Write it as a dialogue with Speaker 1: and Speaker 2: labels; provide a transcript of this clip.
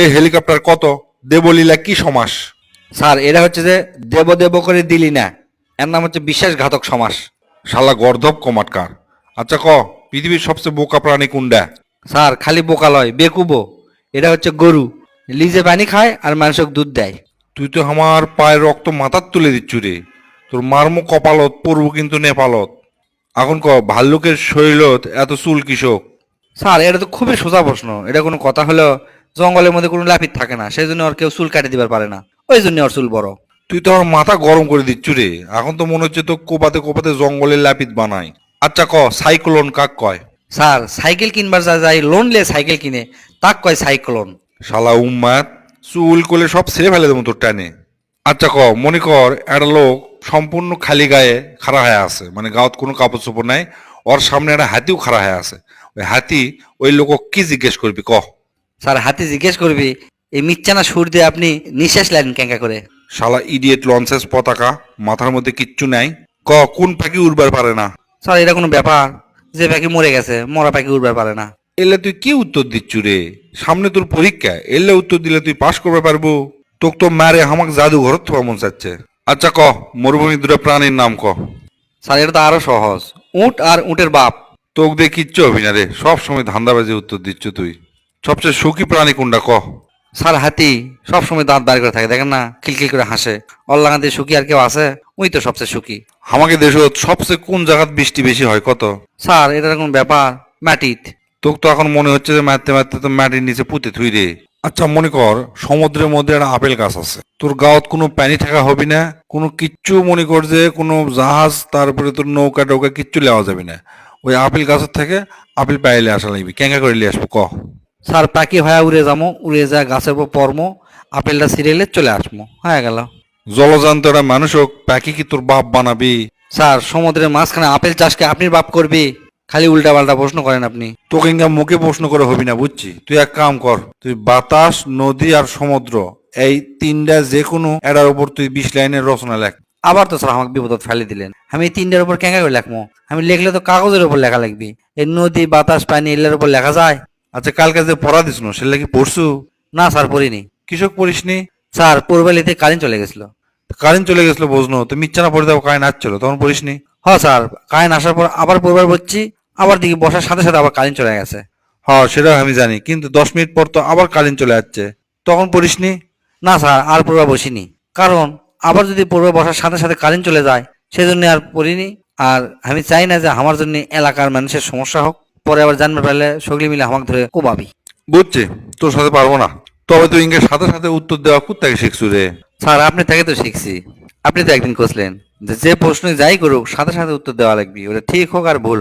Speaker 1: এই হেলিকপ্টার কত? দেবলীলা কি সমাস?
Speaker 2: স্যার এটা হচ্ছে যে দেব দেব করে দিলি না। এর নাম হচ্ছে বিশ্বাসঘাতক সমাস।
Speaker 1: শালা গর্ধব কমাটকার। আচ্ছা ক পৃথিবীর সবচেয়ে বোকা প্রাণী কোনটা?
Speaker 2: স্যার খালি বোকা লয় বেকুবো। এটা হচ্ছে গরু। লিজে পানি খায় আর মানুষক দুধ দেয়।
Speaker 1: তুই তো আমার পায়ের রক্ত মাথার তুলে দিচ্ছু রে। তোর মারম কপালত পড়ব কিন্তু নেপালত। এখন ক ভাল্লুকের শরীরত এত চুল কৃষক
Speaker 2: স্যার এটা তো খুবই সোজা প্রশ্ন। এটা কোনো কথা হলো জঙ্গলের মধ্যে কোনো লাফিত থাকে না সেই জন্য ওর কেউ চুল কাটে দিবার পারে না। ওই জন্য ওর চুল বড়।
Speaker 1: তুই তো আমার মাথা গরম করে দিচ্ছু রে। এখন তো মনে হচ্ছে তো কোপাতে কোপাতে জঙ্গলের লাপিত বানাই। আচ্ছা ক সাইক্লোন কাক কয়?
Speaker 2: স্যার সাইকেল কিনবার যা যায় লোন লিয়ে সাইকেল কিনে তাক কয় সাইক্লোন।
Speaker 1: শালা উম্মাদ চুল কোলে সব ছেড়ে ফেলে দেবো তোর টানে। আচ্ছা ক মনে কর একটা লোক সম্পূর্ণ খালি গায়ে খাড়া হয়ে আছে। মানে গাঁত কোনো কাপড় চোপড় নাই ওর সামনে একটা হাতিও খাড়া হয়ে আছে। ওই হাতি ওই লোক কি জিজ্ঞেস করবি ক?
Speaker 2: স্যার হাতে জিজ্ঞেস করবি এই মিচ্ছানা সুর দিয়ে আপনি নিঃশ্বাস লেন ক্যাঙ্কা করে।
Speaker 1: শালা ইডিয়েট লঞ্চেস পতাকা মাথার মধ্যে কিচ্ছু নাই। ক কোন পাখি উড়বার পারে না?
Speaker 2: স্যার এটা কোনো ব্যাপার। যে পাখি মরে গেছে মরা পাখি উড়বার পারে না।
Speaker 1: এলে তুই কি উত্তর দিচ্ছু রে? সামনে তোর পরীক্ষা এলে উত্তর দিলে তুই পাশ করবে পারব। তোক তো মারে আমাকে জাদু ঘর মন চাচ্ছে। আচ্ছা ক মরুভূমি দুটো প্রাণীর নাম ক।
Speaker 2: স্যার এটা তো আরও সহজ। উট আর উটের বাপ।
Speaker 1: তোক দিয়ে কিচ্ছু হবি না রে। সব সময় ধান্দাবাজি উত্তর দিচ্ছ তুই। সবচেয়ে সুখী প্রাণী কোনটা? ক?
Speaker 2: স্যার হাতি সবসময় দাঁত দাঁড় করে থাকে দেখেন না খিলখিল করে হাসে। অল্লাগাতে সুখী আর কেউ আছে? ওই তো সবচেয়ে সুখী।
Speaker 1: আমাকে দেশ সবচেয়ে কোন জায়গাত বৃষ্টি বেশি হয় কত?
Speaker 2: স্যার এটা কোন ব্যাপার? মাটিত
Speaker 1: তোক তো এখন মনে হচ্ছে যে মারতে মারতে তো মাটির নিচে পুঁতে থুই রে আচ্ছা মনে কর সমুদ্রের মধ্যে একটা আপেল গাছ আছে। তোর গাঁত কোনো পানি থাকা হবে না কোনো কিচ্ছু মনে কর যে কোনো জাহাজ তারপরে তোর নৌকা টৌকা কিচ্ছু নেওয়া যাবে না। ওই আপেল গাছের থেকে আপেল পাইলে আসা লাগবে ক্যাঙ্কা করে নিয়ে আসব ক?
Speaker 2: স্যার পাখি হয়ে উড়ে যাব উড়ে যা গাছের উপর পরমো আপেলটা সিরিয়ালে চলে আসব হয়ে গেল।
Speaker 1: জলজান্ত একটা মানুষ হোক পাখি কি তোর বাপ বানাবি?
Speaker 2: স্যার সমুদ্রের মাঝখানে আপেল চাষকে আপনি বাপ করবি? খালি উল্টা পাল্টা প্রশ্ন করেন আপনি।
Speaker 1: তোকে মুখে প্রশ্ন করে হবি না বুঝছি? তুই এক কাম কর তুই বাতাস নদী আর সমুদ্র এই তিনটা যে কোনো এটার উপর তুই বিশ লাইনের রচনা লেখ।
Speaker 2: আবার তো স্যার আমাকে বিপদত ফেলে দিলেন। আমি তিনটার উপর কেঙ্কা করে লেখবো আমি লিখলে তো কাগজের উপর লেখা লাগবে এই নদী বাতাস পানি এগুলোর উপর লেখা যায়?
Speaker 1: আচ্ছা কালকে যে পড়া দিস না সেটা কি পড়ছু?
Speaker 2: না স্যার পড়িনি।
Speaker 1: কৃষক পড়িসনি?
Speaker 2: স্যার পূর্বালিতে কারেন্ট চলে গেছিল।
Speaker 1: কারেন্ট চলে গেছিল বুঝনো। তো মিচ্ছানা পড়ে দেবো কারেন্ট আসছিল তখন পড়িসনি?
Speaker 2: হ স্যার কারেন্ট আসার পর আবার পূর্বার বসছি আবার দেখি বসার সাথে সাথে আবার কারেন্ট চলে গেছে।
Speaker 1: হ্যাঁ সেটাও আমি জানি কিন্তু দশ মিনিট পর তো আবার কারেন্ট চলে যাচ্ছে তখন পড়িসনি?
Speaker 2: না স্যার আর পূর্বা বসিনি। কারণ আবার যদি পূর্বে বসার সাথে সাথে কারেন্ট চলে যায় সেজন্য আর পড়িনি। আর আমি চাই না যে আমার জন্য এলাকার মানুষের সমস্যা হোক পরে আবার জানবে পারলে সকলে মিলে আমাকে ধরে কোবাবি।
Speaker 1: বুঝছে তোর সাথে পারব না। তবে তুই ইঙ্গের সাথে সাথে উত্তর দেওয়া কোথেকে শিখছু রে।
Speaker 2: স্যার আপনি তাকে তো শিখছি। আপনি তো একদিন কষলেন যে যে প্রশ্ন যাই করুক সাথে সাথে উত্তর দেওয়া লাগবে। ওটা ঠিক হোক আর ভুল